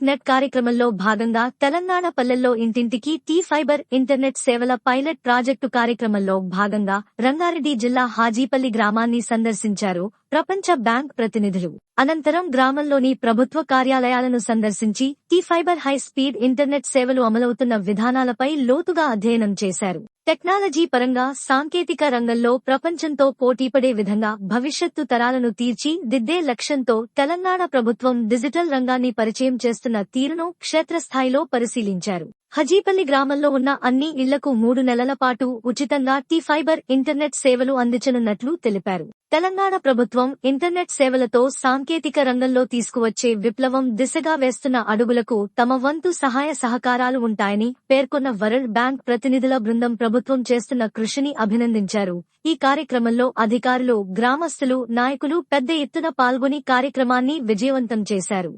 Bharat net కార్యక్రమంలో భాగంగా తెలంగాణ పల్లెల్లో ఇంటింటికి టీ ఫైబర్ ఇంటర్నెట్ సేవల పైలట్ ప్రాజెక్టు కార్యక్రమంలో భాగంగా రంగారెడ్డి జిల్లా హాజీపల్లి గ్రామాన్ని సందర్శించారు ప్రపంచ బ్యాంక్ ప్రతినిధులు. అనంతరం గ్రామంలోని ప్రభుత్వ కార్యాలయాలను సందర్శించి T fibre high speed internet సేవలు అమలవుతున్న విధానాలపై లోతుగా అధ్యయనం చేశారు. టెక్నాలజీ పరంగా సాంకేతిక రంగంలో ప్రపంచంతో పోటీపడే విధంగా భవిష్యత్తు తరాలను తీర్చి దిద్దే లక్ష్యంతో తెలంగాణ ప్రభుత్వం డిజిటల్ రంగాన్ని పరిచయం చేస్తున్న తీరును క్షేత్రస్థాయిలో పరిశీలించారు. హజీపల్లి గ్రామంలో ఉన్న అన్ని ఇళ్ళకు మూడు నెలల పాటు ఉచితంగా టీ ఫైబర్ ఇంటర్నెట్ సేవలు అందించనున్నట్లు తెలిపారు. తెలంగాణ ప్రభుత్వం ఇంటర్నెట్ సేవలతో సాంకేతిక రంగంలో తీసుకువచ్చే విప్లవం దిశగా వేస్తున్న అడుగులకు తమ వంతు సహాయ సహకారాలు ఉంటాయని పేర్కొన్న వరల్డ్ బ్యాంక్ ప్రతినిధుల బృందం ప్రభుత్వం చేస్తున్న కృషిని అభినందించారు. ఈ కార్యక్రమంలో అధికారులు గ్రామస్తులు నాయకులు పెద్ద ఎత్తున పాల్గొని కార్యక్రమాన్ని విజయవంతం చేశారు.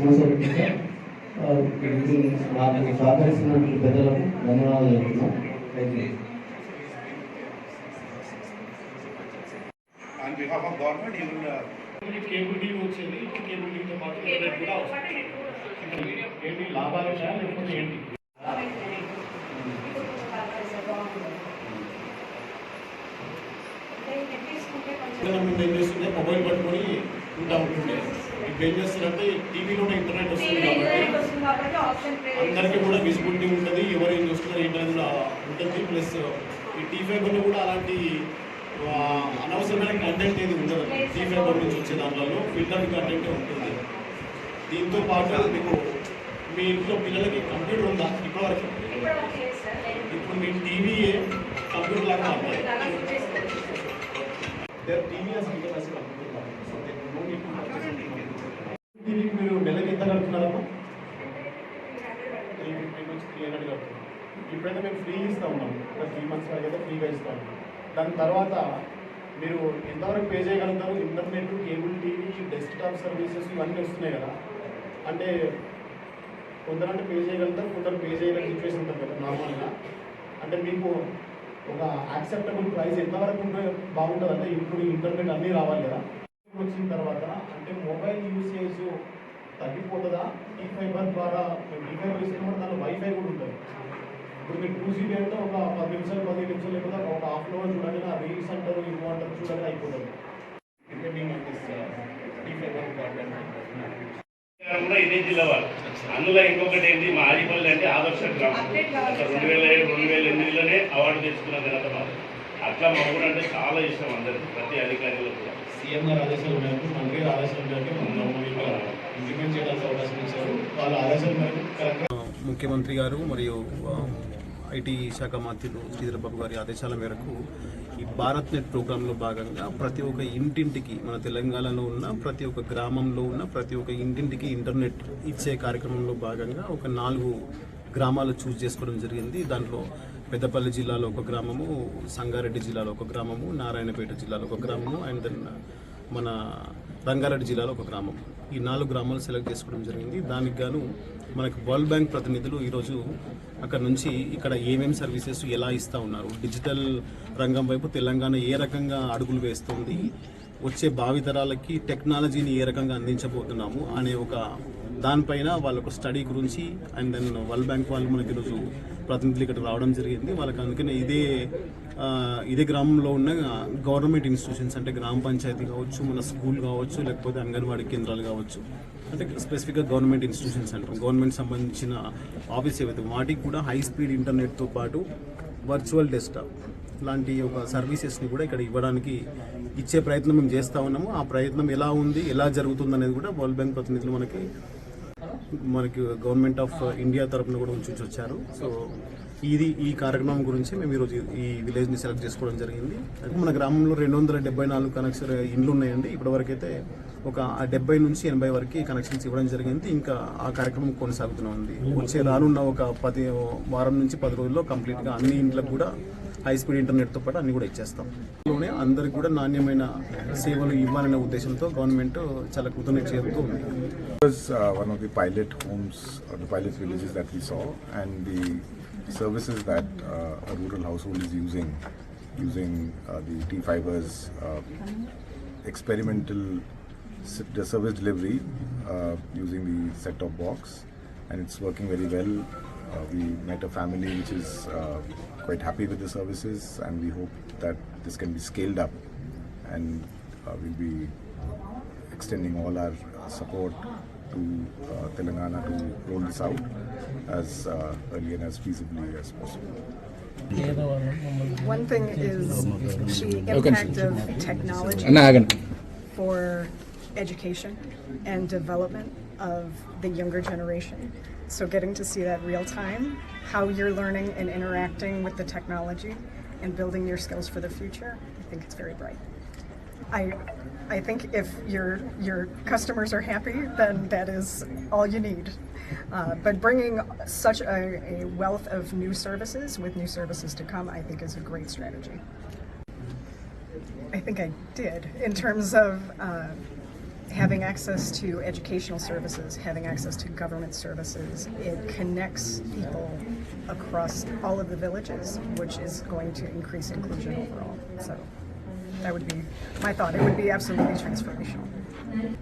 You will, uh, మనకి కేబుల్ టీవీ వచ్చింది కేబుల్ టీవీతో పాటు కూడా ఏంటి లాభాలు లేకపోతే ఏంటి ఏం చేస్తుంది మొబైల్ పట్టుకొని ఉంటా ఉంటుండే. ఇప్పుడు ఏం చేస్తారంటే టీవీలోనే ఇంటర్నెట్ వస్తుంది ఇంటర్నెట్ కాబట్టి వస్తుంది కాబట్టి ఆప్షన్ అందరికీ కూడా విజిబిలిటీ ఉంటుంది ఎవరు ఏం చూస్తున్నారు ఏంటనేది కూడా ఉంటుంది. ప్లస్ ఈ టీ ఫైబర్లో కూడా అలాంటి అనవసరమైన కంటెంట్ ఏది ఉండదు. టీ ఫైబర్ నుంచి వచ్చే దాంట్లో ఫిల్టర్ కంటెంట్ ఉంటుంది. దీంతో పాటు మీకు మీ ఇంట్లో పిల్లలకి కంప్యూటర్ ఉందా? ఇప్పటివరకు ఇప్పుడు మీ టీవీ కంప్యూటర్ లాగా మారుతుంది Their TV has three hundred కడుతున్నాం ఇప్పుడైతే మేము ఫ్రీ ఇస్తూ ఉన్నాం. ఒక త్రీ మంత్స్ వరకు అయితే ఫ్రీగా ఇస్తాం. దాని తర్వాత మీరు ఎంతవరకు పే చేయగలుగుతారు? Internet cable TV desktop services ఇవన్నీ వస్తున్నాయి కదా. అంటే కొందరంటే పే చేయగలుగుతారు కొందరు పే చేయలేని సిచ్యువేషన్ ఉంటుంది కదా నార్మల్గా అంటే మీకు ఒక యాక్సెప్టబుల్ ప్రైస్ ఎంతవరకు ఉంటే బాగుంటుంది అంటే ఇప్పుడు ఇంటర్నెట్ అన్నీ రావాలి కదా. వచ్చిన తర్వాత అంటే మొబైల్ యూసేజ్ తగ్గిపోతుందా? ఈ ఫైబర్ ద్వారా ఈ ఫైబర్ ఇస్తున్నప్పుడు దానిలో వైఫై కూడా ఉంటుంది ఇప్పుడు మీరు టూ జీబీ అంటే ఒక పది నిమిషాలు పదిహేను నిమిషాలు లేకపోతే ఒక హాఫ్ అన్ అవర్ చూడండి నా రీల్స్ అంటారు ఇవి అంటారు చూడండి అయిపోతుంది. కూడా ఇదే జిల్లా వాళ్ళు. అందులో ఇంకొకటి ఏంటి? మా ఆదిపల్లి అంటే ఆదర్శ గ్రామం. రెండు వేల ఏడు రెండు వేల ఎనిమిదిలోనే అవార్డు తెచ్చుకున్న ఘనత మాది. అట్లా మా ఊరు అంటే చాలా ఇష్టం అందరికి ప్రతి అధికారులకు కూడా. సీఎం గారు ఆదేశాల మేరకు మంత్రి గారి ఆదేశాల మేరకు మనం ఇంప్లిమెంట్ చేయడానికి అవకాశం ఇచ్చారు. వాళ్ళ ఆదేశాల మేరకు ముఖ్యమంత్రి గారు మరియు ఐటీ శాఖ మంత్రులు శ్రీధరబాబు గారి ఆదేశాల మేరకు ఈ భారత్ నెట్ ప్రోగ్రాంలో భాగంగా ప్రతి ఒక్క ఇంటింటికి మన తెలంగాణలో ఉన్న ప్రతి ఒక్క గ్రామంలో ఉన్న ప్రతి ఒక్క ఇంటింటికి ఇంటర్నెట్ ఇచ్చే కార్యక్రమంలో భాగంగా ఒక నాలుగు గ్రామాలు చూస్ చేసుకోవడం జరిగింది. దాంట్లో పెద్దపల్లి జిల్లాలో ఒక గ్రామము సంగారెడ్డి జిల్లాలో ఒక గ్రామము నారాయణపేట జిల్లాలో ఒక గ్రామము అండ్ దెన్ మన రంగారెడ్డి జిల్లాలో ఒక గ్రామం. ఈ నాలుగు గ్రామాలు సెలెక్ట్ చేసుకోవడం జరిగింది. దానికి గాను మనకు వరల్డ్ బ్యాంక్ ప్రతినిధులు ఈరోజు అక్కడ నుంచి ఇక్కడ ఏమేమి సర్వీసెస్ ఎలా ఇస్తూ ఉన్నారు. డిజిటల్ రంగం వైపు తెలంగాణ ఏ రకంగా అడుగులు వేస్తుంది వచ్చే భావితరాలకి టెక్నాలజీని ఏ రకంగా అందించబోతున్నాము అనే ఒక దానిపైన వాళ్ళ స్టడీ గురించి అండ్ దెన్ వరల్డ్ బ్యాంక్ వాళ్ళు మనకి ఈరోజు ప్రతినిధులు ఇక్కడ రావడం జరిగింది. వాళ్ళకి అందుకనే ఇదే ఇదే గ్రామంలో ఉన్న గవర్నమెంట్ ఇన్స్టిట్యూషన్స్ అంటే గ్రామ పంచాయతీ కావచ్చు మన స్కూల్ కావచ్చు లేకపోతే అంగన్వాడీ కేంద్రాలు కావచ్చు అంటే స్పెసిఫిక్గా గవర్నమెంట్ ఇన్స్టిట్యూషన్స్ అంటాం గవర్నమెంట్ సంబంధించిన ఆఫీస్ ఏవైతే వాటికి కూడా హై స్పీడ్ ఇంటర్నెట్తో పాటు వర్చువల్ డెస్క్టాప్ లాంటి ఒక సర్వీసెస్ని కూడా ఇక్కడ ఇవ్వడానికి ఇచ్చే ప్రయత్నం మేము చేస్తూ ఉన్నాము. ఆ ప్రయత్నం ఎలా ఉంది ఎలా జరుగుతుంది అనేది కూడా వరల్డ్ బ్యాంక్ ప్రతినిధులు మనకి మనకి గవర్నమెంట్ ఆఫ్ ఇండియా తరపున కూడా ఉంచి వచ్చారు. సో ఇది ఈ కార్యక్రమం గురించి మేము ఈరోజు ఈ విలేజ్ని సెలెక్ట్ చేసుకోవడం జరిగింది. మన గ్రామంలో రెండు వందల డెబ్బై నాలుగు కనెక్షన్ ఇండ్లు ఉన్నాయండి. ఇప్పటివరకు అయితే ఒక డెబ్బై నుంచి ఎనభై వరకు కనెక్షన్స్ ఇవ్వడం జరిగింది. ఇంకా ఆ కార్యక్రమం కొనసాగుతూనే ఉంది. వచ్చే రానున్న ఒక పది వారం నుంచి పది రోజుల్లో కంప్లీట్గా అన్ని ఇండ్లకు కూడా హై స్పీడ్ ఇంటర్నెట్తో పాటు అన్ని కూడా ఇచ్చేస్తాం లోనే అందరికి కూడా నాణ్యమైన సేవలు ఇవ్వాలనే ఉద్దేశంతో గవర్నమెంట్ చాలా కృతజ్ఞత చేస్తూ ఉంది one of the pilot homes the pilot villages that we saw and the services that rural household is using using the T fibres experimental service delivery using the set of box and it's working working very Uh, we met a family which is uh, quite happy with the services, and we hope that this can be scaled up, and uh, we'll be extending all our uh, support to uh, Telangana to roll this out as uh, early and as feasibly as possible. One thing is the impact of technology for education and development of the younger generation. So getting to see that real time, how you're learning and interacting with the technology and building your skills for the future, I think it's very bright. I, I think if your your customers are happy, then that is all you need. Uh, but bringing such a, a wealth of new services with new services to come, I think, is a great strategy. I think I did in terms of uh, having access to educational services, having access to government services. It connects people across all of the villages, which is going to increase inclusion overall. So that would be my thought. It would be absolutely transformational.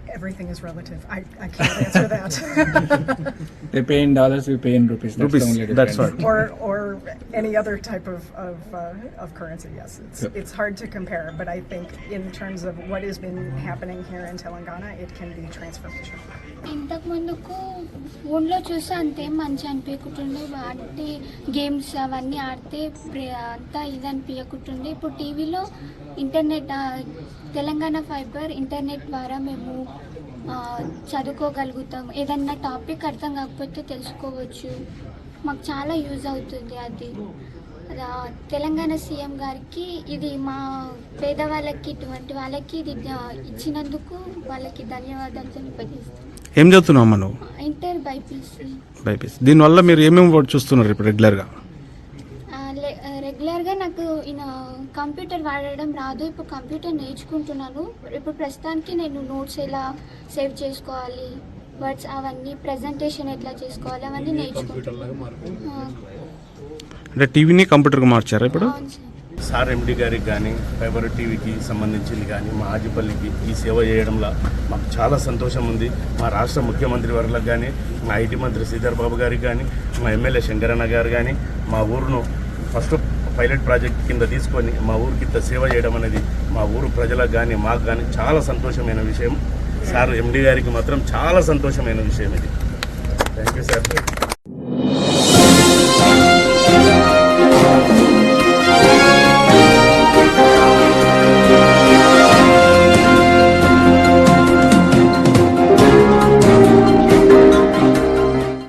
Everything is relative. I, I can't answer that. They pay in dollars, we pay in rupees. That's Rupees, the only that's difference. or or any other type of of, uh, of currency. Yes, it's Yep. it's hard to compare, but I think in terms of what has been happening here in Telangana, it can be transformational. ఇంతకు ముందుకు ఫోన్లో చూస్తే అంతేం మంచి అనిపించకుంటుండే అంటే games అవన్నీ ఆడితే ప్రే- అంతా ఇది అనిపించకుంటుండే ఇప్పుడు టీవీలో ఇంటర్నెట్ ఆ, తెలంగాణ ఫైబర్ ఇంటర్నెట్ ద్వారా మేము చదువుకోగలుగుతాం. ఏదన్నా టాపిక్ అర్థం కాకపోతే తెలుసుకోవచ్చు. మాకు చాలా యూజ్ అవుతుంది అది. తెలంగాణ సీఎం గారికి ఇది మా పేదవాళ్ళకి ఇటువంటి వాళ్ళకి ఇది ఇచ్చినందుకు వాళ్ళకి ధన్యవాదాలు తెలియజేస్తాం. ఏం చదువుతున్నావు నువ్వు? Inter BiPC. బైపీస్. దీనివల్ల మీరు ఏమేమి చూస్తున్నారు ఇప్పుడు రెగ్యులర్గా? కంప్యూటర్ వాడడం రాదు. ఇప్పుడు కంప్యూటర్ నేర్చుకుంటున్నాను. ఇప్పుడు ప్రస్తుతానికి నేను నోట్స్ ఎలా సేవ్ చేసుకోవాలి? వర్డ్స్ అవన్నీ ప్రజెంటేషన్ ఎట్లా చేసుకోవాలి? అవన్నీ నేర్చుకుంటున్నాను. అంటే టీవీని కంప్యూటర్గా మార్చారా ఇప్పుడు? సార్. ఎండి గారికి కానీ ఫైబర్ టీవీకి సంబంధించింది కానీ మా ఆజిపల్లికి ఈ సేవ చేయడంలో మాకు చాలా సంతోషం ఉంది. మా రాష్ట్ర ముఖ్యమంత్రి వర్లకు కానీ మా ఐటీ మంత్రి శ్రీధర్ బాబు గారికి కానీ మా ఎమ్మెల్యే శంకరన్న గారు కానీ మా ఊరును ఫస్ట్ పైలట్ ప్రాజెక్ట్ కింద తీసుకొని మా ఊరికి ఇంత సేవ చేయడం అనేది మా ఊరు ప్రజలకు కానీ మాకు కానీ చాలా సంతోషమైన విషయం. సార్ ఎండి గారికి మాత్రం చాలా సంతోషమైన విషయం ఇది. Thank you sir